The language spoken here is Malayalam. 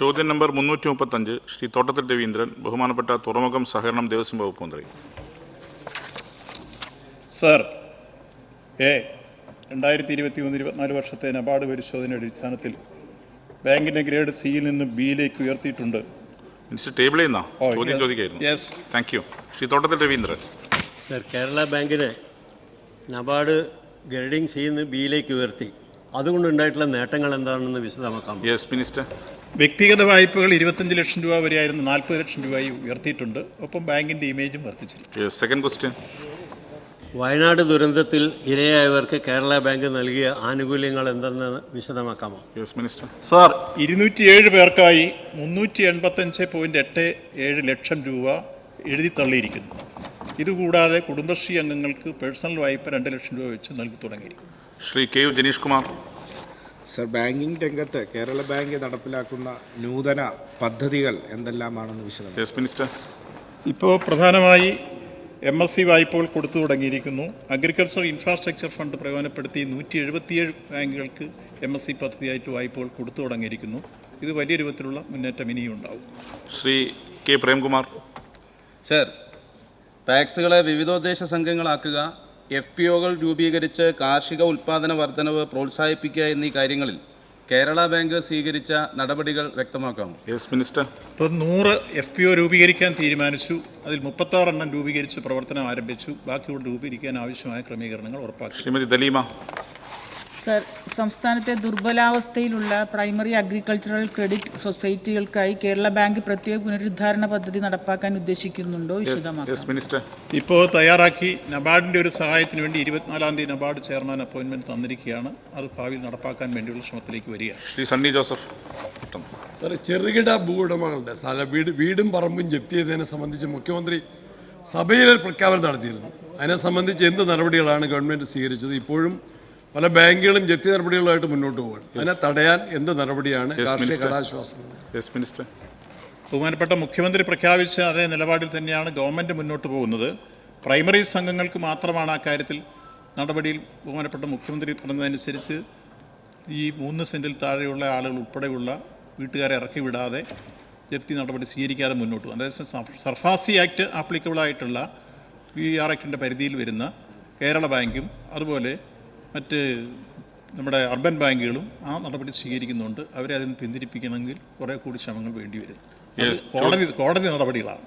ചോദ്യം നമ്പർ മുന്നൂറ്റി മുപ്പത്തഞ്ച് ശ്രീ തോട്ടത്തിൽ രവീന്ദ്രൻ ബഹുമാനപ്പെട്ട തുറമുഖം സഹകരണം ദേവസ്വം വകുപ്പ് മന്ത്രി. സർ എ രണ്ടായിരത്തി ഇരുപത്തി മൂന്ന് ഇരുപത്തിനാല് വർഷത്തെ നബാർഡ് പരിശോധനയുടെ അടിസ്ഥാനത്തിൽ ബാങ്കിന്റെ ഗ്രേഡ് സിയിൽ നിന്ന് ബിയിലേക്ക് ഉയർത്തിയിട്ടുണ്ട്. മിനിസ്റ്റർ ടേബിളിൽ നിന്നാ? ചോദ്യം. ചോദിക്കായിരുന്നു. Yes. Thank you Shri Thottathil Raveendran. Sir Kerala ബാങ്കിനെ നബാർഡ് ഗ്രേഡിംഗ് സിയിൽ നിന്ന് ബിയിലേക്ക് ഉയർത്തി. അതുകൊണ്ടുണ്ടായിട്ടുള്ള നേട്ടങ്ങൾ എന്താണെന്ന് വിശദമാക്കാം യെസ് മിനിസ്റ്റർ വ്യക്തിഗത വായ്പകൾ ഇരുപത്തഞ്ച് ലക്ഷം രൂപ വരെയായിരുന്നു നാൽപ്പത് ലക്ഷം രൂപയായി ഉയർത്തിയിട്ടുണ്ട്. ഒപ്പം ബാങ്കിന്റെ ഇമേജും വർദ്ധിച്ചിട്ടുണ്ട് യെസ് സെക്കൻഡ് ക്വസ്റ്റ്യൻ വയനാട് ദുരന്തത്തിൽ ഇരയായവർക്ക് കേരള ബാങ്ക് നൽകിയ ആനുകൂല്യങ്ങൾ എന്തെന്ന് വിശദമാക്കാമോ? യെസ് മിനിസ്റ്റർ സാർ ഇരുന്നൂറ്റിയേഴ് പേർക്കായി മുന്നൂറ്റി എൺപത്തഞ്ച് പോയിന്റ് എട്ട് ഏഴ് ലക്ഷം രൂപ എഴുതി തള്ളിയിരിക്കുന്നു. ഇതുകൂടാതെ കുടുംബശ്രീ അംഗങ്ങൾക്ക് പേഴ്സണൽ വായ്പ രണ്ട് ലക്ഷം രൂപ വെച്ച് നൽകി തുടങ്ങിയിരിക്കുന്നു. Shri K U Janeesh Kumar. Sir banking രംഗത്ത് കേരള ബാങ്ക് നടപ്പിലാക്കുന്ന നൂതന പദ്ധതികൾ എന്തെല്ലാമാണെന്ന് വിശദം യെസ് മിനിസ്റ്റർ ഇപ്പോൾ പ്രധാനമായി എം എസ് സി വായ്പകൾ കൊടുത്തു തുടങ്ങിയിരിക്കുന്നു. അഗ്രികൾച്ചർ ഇൻഫ്രാസ്ട്രക്ചർ ഫണ്ട് പ്രയോജനപ്പെടുത്തി നൂറ്റി എഴുപത്തിയേഴ് ബാങ്കുകൾക്ക് എം എസ് സി പദ്ധതിയായിട്ട് വായ്പകൾ കൊടുത്തു തുടങ്ങിയിരിക്കുന്നു. ഇത് വലിയ രൂപത്തിലുള്ള മുന്നേറ്റം ഇനിയും ഉണ്ടാവും. ശ്രീ കെ പ്രേംകുമാർ. സർ ടാക്സുകളെ വിവിധോദ്ദേശ സംഘങ്ങളാക്കുക എഫ് പി ഒകൾ രൂപീകരിച്ച് കാർഷിക ഉൽപ്പാദന വർധനവ് പ്രോത്സാഹിപ്പിക്കുക എന്നീ കാര്യങ്ങളിൽ കേരള ബാങ്ക് സ്വീകരിച്ച നടപടികൾ വ്യക്തമാക്കാമോ യെസ് മിനിസ്റ്റർ. ഇപ്പോൾ നൂറ് എഫ് പി ഒ രൂപീകരിക്കാൻ തീരുമാനിച്ചു. അതിൽ മുപ്പത്താറെണ്ണം രൂപീകരിച്ച് പ്രവർത്തനം ആരംഭിച്ചു. ബാക്കിയുള്ള രൂപീകരിക്കാൻ ആവശ്യമായ ക്രമീകരണങ്ങൾ ഉറപ്പാക്കി. ശ്രീമതി ദലീമ. സർ സംസ്ഥാനത്തെ ദുർബലാവസ്ഥയിലുള്ള പ്രൈമറി അഗ്രികൾച്ചറൽ ക്രെഡിറ്റ് സൊസൈറ്റികൾക്കായി കേരള ബാങ്ക് പ്രത്യേക പുനരുദ്ധാരണ പദ്ധതി നടപ്പാക്കാൻ ഉദ്ദേശിക്കുന്നുണ്ടോ? മിനിസ്റ്റർ ഇപ്പോൾ തയ്യാറാക്കി നബാർഡിന്റെ ഒരു സഹായത്തിന് വേണ്ടി ഇരുപത്തിനാലാം തീയതി നബാർഡ് ചെയർമാൻ അപ്പോയിൻമെന്റ് തന്നിരിക്കുകയാണ്. അത് ഭാവിയിൽ നടപ്പാക്കാൻ വേണ്ടിയുള്ള ശ്രമത്തിലേക്ക് വരിക. ശ്രീ സണ്ണി ജോസഫ് സർ ചെറുകിട ഭൂവുടമകളുടെ സ്ഥല വീട് വീടും പറമ്പും ജപ്തി ചെയ്തതിനെ സംബന്ധിച്ച് മുഖ്യമന്ത്രി സഭയിൽ ഒരു പ്രഖ്യാപനം നടത്തിയിരുന്നു. അതിനെ സംബന്ധിച്ച് എന്ത് നടപടികളാണ് ഗവൺമെന്റ് സ്വീകരിച്ചത്? ഇപ്പോഴും പല ബാങ്കുകളും ജപ്തി നടപടികളുമായിട്ട് മുന്നോട്ട് പോകുകയാണ് അതിനെ തടയാൻ എന്ത് നടപടിയാണ് കാർഷിക കടാശ്വാസം? യെസ് മിനിസ്റ്റർ ബഹുമാനപ്പെട്ട മുഖ്യമന്ത്രി പ്രഖ്യാപിച്ച അതേ നിലപാടിൽ തന്നെയാണ് ഗവൺമെന്റ് മുന്നോട്ട് പോകുന്നത്. പ്രൈമറി സംഘങ്ങൾക്ക് മാത്രമാണ് ആ കാര്യത്തിൽ നടപടിയിൽ ബഹുമാനപ്പെട്ട മുഖ്യമന്ത്രി പറഞ്ഞതനുസരിച്ച് ഈ മൂന്ന് സെന്റിൽ താഴെയുള്ള ആളുകൾ ഉൾപ്പെടെയുള്ള വീട്ടുകാരെ ഇറക്കി വിടാതെ ജപ്തി നടപടി സ്വീകരിക്കാതെ മുന്നോട്ട് പോകും. അതായത് സർഫാസി ആക്ട് ആപ്ലിക്കബിളായിട്ടുള്ള വി ആർ ആക്ടിന്റെ പരിധിയിൽ വരുന്ന കേരള ബാങ്കും അതുപോലെ മറ്റ് നമ്മുടെ അർബൻ ബാങ്കുകളും ആ നടപടി സ്വീകരിക്കുന്നുണ്ട്. അവരെ അതിന് പിന്തിരിപ്പിക്കണമെങ്കിൽ കുറേ കൂടി ശ്രമങ്ങൾ വേണ്ടി വരും. അത് Yes. കോടതി കോടതി നടപടികളാണ്.